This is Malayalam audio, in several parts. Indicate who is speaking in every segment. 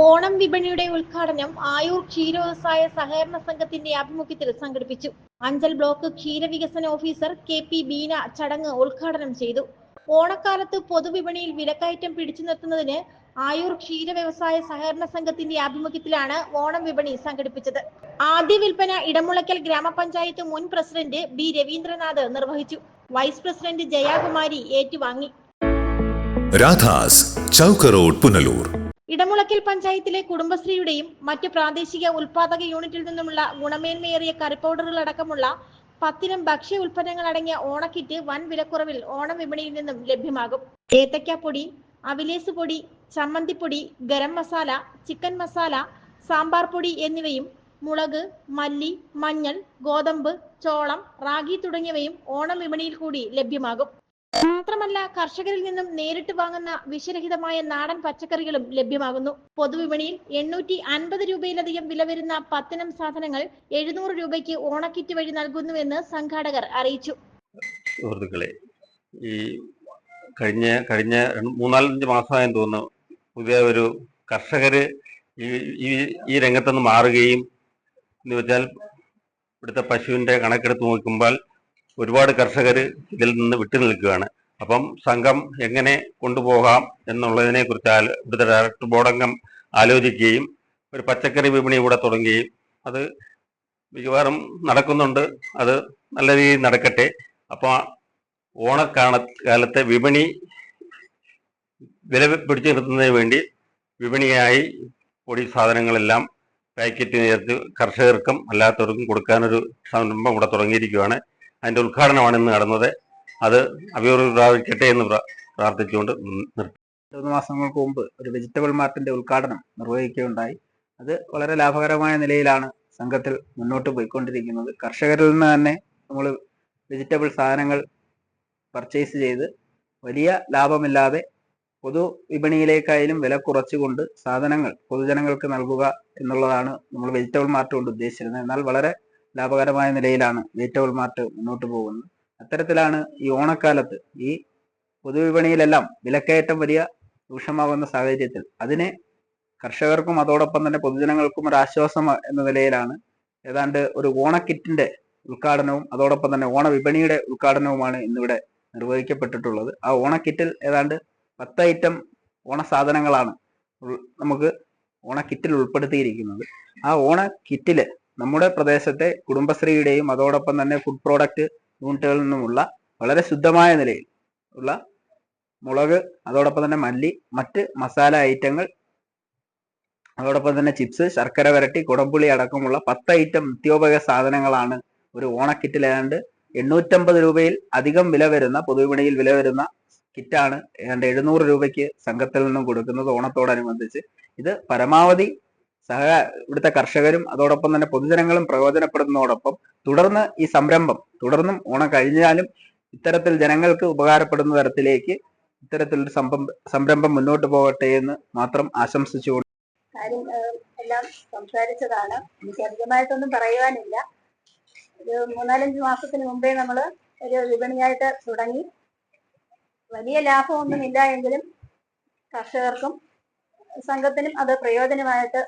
Speaker 1: ഓണം വിപണിയുടെ ഉദ്ഘാടനം ആയൂർ ക്ഷീരവ്യവസായ സഹകരണ സംഘത്തിന്റെ ആഭിമുഖ്യത്തിൽ സംഘടിപ്പിച്ചു. അഞ്ചൽ ബ്ലോക്ക് ക്ഷീരവികസന ഓഫീസർ കെ പി ബീന ചടങ്ങ് ഉദ്ഘാടനം ചെയ്തു. ഓണക്കാലത്ത് പൊതുവിപണിയിൽ വിലക്കയറ്റം പിടിച്ചു നിർത്തുന്നതിന് ആയൂർ ക്ഷീര വ്യവസായ സഹകരണ സംഘത്തിന്റെ ആഭിമുഖ്യത്തിലാണ് ഓണം വിപണി സംഘടിപ്പിച്ചത്. ആദ്യ വിൽപ്പന ഇടമുളയ്ക്കൽ ഗ്രാമപഞ്ചായത്ത് മുൻ പ്രസിഡന്റ് ബി രവീന്ദ്രനാഥ് നിർവഹിച്ചു. വൈസ് പ്രസിഡന്റ് ജയാകുമാരി ഏറ്റുവാങ്ങി.
Speaker 2: രാധാസ് ചൗക്കറോഡ് പുനലൂർ.
Speaker 1: ഇടമുളയ്ക്കൽ പഞ്ചായത്തിലെ കുടുംബശ്രീയുടെയും മറ്റ് പ്രാദേശിക ഉൽപാദക യൂണിറ്റിൽ നിന്നുമുള്ള ഗുണമേന്മയേറിയ കറിപ്പൗഡറുകൾ അടക്കമുള്ള പത്തിനം ഭക്ഷ്യ ഉൽപ്പന്നങ്ങൾ അടങ്ങിയ ഓണക്കിറ്റ് വൻ വിലക്കുറവിൽ ഓണം വിപണിയിൽ നിന്നും ലഭ്യമാകും. ഏത്തയ്ക്കാപ്പൊടി അവിലേസ് പൊടി ചമ്മന്തിപ്പൊടി ഗരം മസാല ചിക്കൻ മസാല സാമ്പാർ പൊടി എന്നിവയും മുളക് മല്ലി മഞ്ഞൾ ഗോതമ്പ് ചോളം റാഗി തുടങ്ങിയവയും ഓണം വിപണിയിൽ കൂടി ലഭ്യമാകും. മാത്രമല്ല കർഷകരിൽ നിന്നും നേരിട്ട് വാങ്ങുന്ന വിഷരഹിതമായ നാടൻ പച്ചക്കറികളും ലഭ്യമാകുന്നു. പൊതുവിപണിയിൽ എണ്ണൂറ്റി അൻപത് രൂപയിലധികം വില വരുന്ന പത്തിനം സാധനങ്ങൾ എഴുന്നൂറ് രൂപയ്ക്ക് ഓണക്കിറ്റ് വഴി നൽകുന്നുവെന്ന് സംഘാടകർ അറിയിച്ചു.
Speaker 3: സുഹൃത്തുക്കളെ ഈ കഴിഞ്ഞ കഴിഞ്ഞ മൂന്നാലഞ്ച് മാസമായെന്ന് തോന്നുന്നു പുതിയ ഒരു കർഷകര് ഈ ഈ രംഗത്തുനിന്ന് മാറുകയും എന്ന് വെച്ചാൽ ഇവിടുത്തെ പശുവിന്റെ കണക്കെടുത്ത് നോക്കുമ്പോൾ ഒരുപാട് കർഷകർ ഇതിൽ നിന്ന് വിട്ടു നിൽക്കുകയാണ്. അപ്പം സംഘം എങ്ങനെ കൊണ്ടുപോകാം എന്നുള്ളതിനെ കുറിച്ച് ഇവിടുത്തെ ഡയറക്ടർ ബോർഡംഗം ആലോചിക്കുകയും ഒരു പച്ചക്കറി വിപണി ഇവിടെ തുടങ്ങുകയും അത് മിക്കവാറും നടക്കുന്നുണ്ട്. അത് നല്ല രീതിയിൽ നടക്കട്ടെ. അപ്പോൾ ഓണക്കാണ കാലത്തെ വിപണി വില പിടിച്ചു നിർത്തുന്നതിന് വേണ്ടി വിപണിയായി പൊടി സാധനങ്ങളെല്ലാം പാക്കറ്റ് ചേർത്ത് കർഷകർക്കും അല്ലാത്തവർക്കും കൊടുക്കാനൊരു സംരംഭം ഇവിടെ തുടങ്ങിയിരിക്കുകയാണ്. അതിന്റെ ഉദ്ഘാടനമാണ് ഇന്ന് നടന്നത്. അത് അഭിവൃദ്ധിക്കട്ടെ എന്ന് പ്ര- പ്രാർത്ഥിച്ചുകൊണ്ട്
Speaker 4: മൂന്ന് മാസങ്ങൾക്ക് മുമ്പ് ഒരു വെജിറ്റബിൾ മാർട്ടിന്റെ ഉദ്ഘാടനം നിർവഹിക്കുകയുണ്ടായി. അത് വളരെ ലാഭകരമായ നിലയിലാണ് സംഘത്തിൽ മുന്നോട്ട് പോയിക്കൊണ്ടിരിക്കുന്നത്. കർഷകരിൽ നിന്ന് തന്നെ നമ്മൾ വെജിറ്റബിൾ സാധനങ്ങൾ പർച്ചേസ് ചെയ്ത് വലിയ ലാഭമില്ലാതെ പൊതു വിപണിയിലേക്കായാലും വില കുറച്ചുകൊണ്ട് സാധനങ്ങൾ പൊതുജനങ്ങൾക്ക് നൽകുക എന്നുള്ളതാണ് നമ്മൾ വെജിറ്റബിൾ മാർട്ട് കൊണ്ട് ഉദ്ദേശിച്ചിരുന്നത്. എന്നാൽ വളരെ ലാഭകരമായ നിലയിലാണ് വെജിറ്റബിൾ മാർട്ട് മുന്നോട്ട് പോകുന്നത്. അത്തരത്തിലാണ് ഈ ഓണക്കാലത്ത് ഈ പൊതുവിപണിയിലെല്ലാം വിലക്കയറ്റം വലിയ രൂക്ഷമാകുന്ന സാഹചര്യത്തിൽ അതിനെ കർഷകർക്കും അതോടൊപ്പം തന്നെ പൊതുജനങ്ങൾക്കും ഒരു ആശ്വാസം എന്ന നിലയിലാണ് ഏതാണ്ട് ഒരു ഓണക്കിറ്റിന്റെ ഉദ്ഘാടനവും അതോടൊപ്പം തന്നെ ഓണവിപണിയുടെ ഉദ്ഘാടനവുമാണ് ഇന്നിവിടെ നിർവഹിക്കപ്പെട്ടിട്ടുള്ളത്. ആ ഓണക്കിറ്റിൽ ഏതാണ്ട് പത്ത് ഐറ്റം ഓണ സാധനങ്ങളാണ് നമുക്ക് ഓണക്കിറ്റിൽ ഉൾപ്പെടുത്തിയിരിക്കുന്നത്. ആ ഓണ കിറ്റിൽ നമ്മുടെ പ്രദേശത്തെ കുടുംബശ്രീയുടെയും അതോടൊപ്പം തന്നെ ഫുഡ് പ്രോഡക്റ്റ് യൂണിറ്റുകളിൽ നിന്നുമുള്ള വളരെ ശുദ്ധമായ നിലയിൽ ഉള്ള മുളക് അതോടൊപ്പം തന്നെ മല്ലി മറ്റ് മസാല ഐറ്റങ്ങൾ അതോടൊപ്പം തന്നെ ചിപ്സ് ശർക്കര വരട്ടി കുടംപുളി അടക്കമുള്ള പത്ത് ഐറ്റം നിത്യോപയോഗ സാധനങ്ങളാണ് ഒരു ഓണക്കിറ്റിൽ ഏതാണ്ട് എണ്ണൂറ്റമ്പത് രൂപയിൽ അധികം വില വരുന്ന പൊതുവിപണിയിൽ വില വരുന്ന കിറ്റാണ് ഏതാണ്ട് എഴുന്നൂറ് രൂപയ്ക്ക് സംഘത്തിൽ നിന്നും കൊടുക്കുന്നത് ഓണത്തോടനുബന്ധിച്ച്. ഇത് പരമാവധി സഹ ഇവിടുത്തെ കർഷകരും അതോടൊപ്പം തന്നെ പൊതുജനങ്ങളും പ്രയോജനപ്പെടുന്നതോടൊപ്പം തുടർന്ന് ഈ സംരംഭം തുടർന്നും ഓണം കഴിഞ്ഞാലും ഇത്തരത്തിൽ ജനങ്ങൾക്ക് ഉപകാരപ്പെടുന്ന തരത്തിലേക്ക് ഇത്തരത്തിലൊരു സംരംഭം മുന്നോട്ട് പോകട്ടെ എന്ന് മാത്രം ആശംസിച്ചുകൊണ്ട്
Speaker 5: കാര്യം എല്ലാം സംസാരിച്ചതാണ്. എനിക്ക് അധികമായിട്ടൊന്നും പറയുവാനില്ല ഒരു മൂന്നാലഞ്ച് മാസത്തിന് മുമ്പേ നമ്മൾ ഒരു വിപണിയായിട്ട് തുടങ്ങി. വലിയ ലാഭമൊന്നുമില്ല എങ്കിലും കർഷകർക്കും സംഘത്തിനും അത് പ്രയോജനമായിട്ട്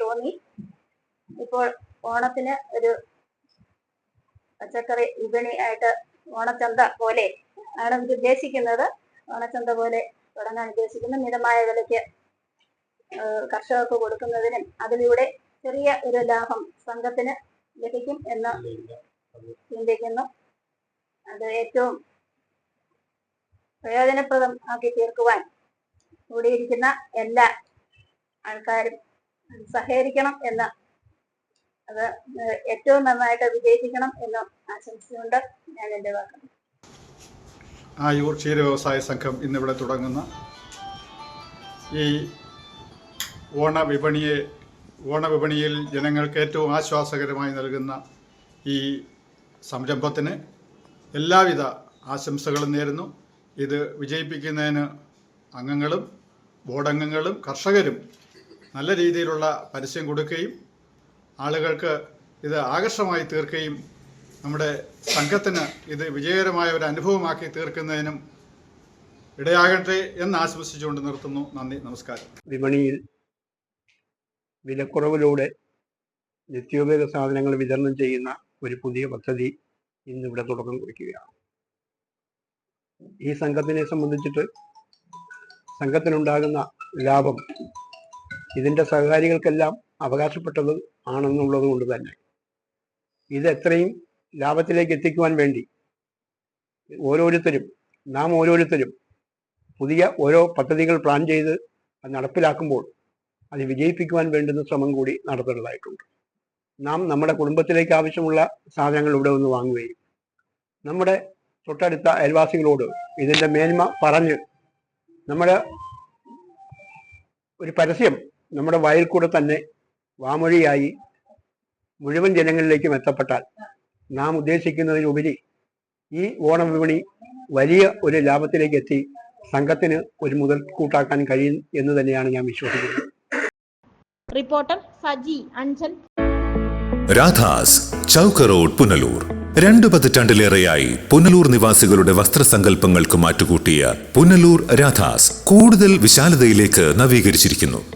Speaker 5: തോന്നി. ഇപ്പോൾ ഓണത്തിന് ഒരു പച്ചക്കറി വിപണി ആയിട്ട് ഓണച്ചന്ത പോലെ ആണ് ഉദ്ദേശിക്കുന്നത്. ഓണച്ചന്ത പോലെ തുടങ്ങാൻ ഉദ്ദേശിക്കുന്നു. മിതമായ വിലയ്ക്ക് കർഷകർക്ക് കൊടുക്കുന്നതിനും അതിലൂടെ ചെറിയ ഒരു ലാഭം സംഘത്തിന് ലഭിക്കും എന്ന് ചിന്തിക്കുന്നു. അത് ഏറ്റവും പ്രയോജനപ്രദം ആക്കി തീർക്കുവാൻ കൂടിയിരിക്കുന്ന എല്ലാ ആൾക്കാരും സഹകരിക്കണം എന്ന് അത് ഏറ്റവും നന്നായിട്ട് വിജയിപ്പിക്കണം എന്ന് ആശംസിച്ചുകൊണ്ട് ഞാൻ എന്റെ വാക്കുന്നു
Speaker 6: ആയൂർ ക്ഷീര വ്യവസായ സംഘം ഇന്നിവിടെ തുടങ്ങുന്ന. ഈ ഓണവിപണിയെ ഓണവിപണിയിൽ ജനങ്ങൾക്ക് ഏറ്റവും ആശ്വാസകരമായി നൽകുന്ന ഈ സംരംഭത്തിന് എല്ലാവിധ ആശംസകളും നേരുന്നു. ഇത് വിജയിപ്പിക്കുന്നതിന് അംഗങ്ങളും ബോർഡംഗങ്ങളും കർഷകരും നല്ല രീതിയിലുള്ള പരസ്യം കൊടുക്കുകയും ആളുകൾക്ക് ഇത് ആകർഷമായി തീർക്കുകയും നമ്മുടെ സംഘത്തിന് ഇത് വിജയകരമായ ഒരു അനുഭവമാക്കി തീർക്കുന്നതിനും ഇടയാകട്ടെ എന്ന് ആശംസിച്ചുകൊണ്ട് നിർത്തുന്നു. നന്ദി നമസ്കാരം.
Speaker 3: വിപണിയിൽ
Speaker 7: വിലക്കുറവിലൂടെ നിത്യോപയോഗ സാധനങ്ങൾ വിതരണം ചെയ്യുന്ന ഒരു പുതിയ പദ്ധതി ഇന്നിവിടെ തുടക്കം കുറിക്കുകയാണ്. ഈ സംഘത്തിനെ സംബന്ധിച്ചിട്ട് സംഘത്തിനുണ്ടാകുന്ന ലാഭം ഇതിന്റെ സഹകാരികൾക്കെല്ലാം അവകാശപ്പെട്ടത് ആണെന്നുള്ളത് കൊണ്ട് തന്നെ. ഇത് എത്രയും ലാഭത്തിലേക്ക് എത്തിക്കുവാൻ വേണ്ടി ഓരോരുത്തരും നാം ഓരോരുത്തരും പുതിയ ഓരോ പദ്ധതികൾ പ്ലാൻ ചെയ്ത് നടപ്പിലാക്കുമ്പോൾ അത് വിജയിപ്പിക്കുവാൻ വേണ്ടുന്ന ശ്രമം കൂടി നടത്തേണ്ടതായിട്ടുണ്ട്. നാം നമ്മുടെ കുടുംബത്തിലേക്ക് ആവശ്യമുള്ള സാധനങ്ങൾ ഇവിടെ നിന്ന് വാങ്ങുകയും നമ്മുടെ തൊട്ടടുത്ത അയൽവാസികളോട് ഇതിന്റെ മേന്മ പറഞ്ഞ് നമ്മുടെ ഒരു പരസ്യം നമ്മുടെ വയൽ കൂടെ തന്നെ വാമൊഴിയായി മുഴുവൻ ജനങ്ങളിലേക്കും എത്തപ്പെട്ടാൽ നാം ഉദ്ദേശിക്കുന്നതിനുപരി ഈ ഓണം വിപണി വലിയ ഒരു ലാഭത്തിലേക്ക് എത്തി സംഘത്തിന് ഒരു മുതൽ കൂട്ടാക്കാൻ കഴിയും എന്ന് തന്നെയാണ് ഞാൻ വിശ്വസിക്കുന്നത്.
Speaker 1: റിപ്പോർട്ടർ സജി അഞ്ചൻ.
Speaker 2: രാധാസ് ചൗക്ക് റോഡ് പുനലൂർ. രണ്ടു പതിറ്റാണ്ടിലേറെയായി പുനലൂർ നിവാസികളുടെ വസ്ത്രസങ്കല്പങ്ങൾക്ക് മാറ്റുകൂട്ടിയ പുനലൂർ രാധാസ് കൂടുതൽ വിശാലതയിലേക്ക് നവീകരിച്ചിരിക്കുന്നു.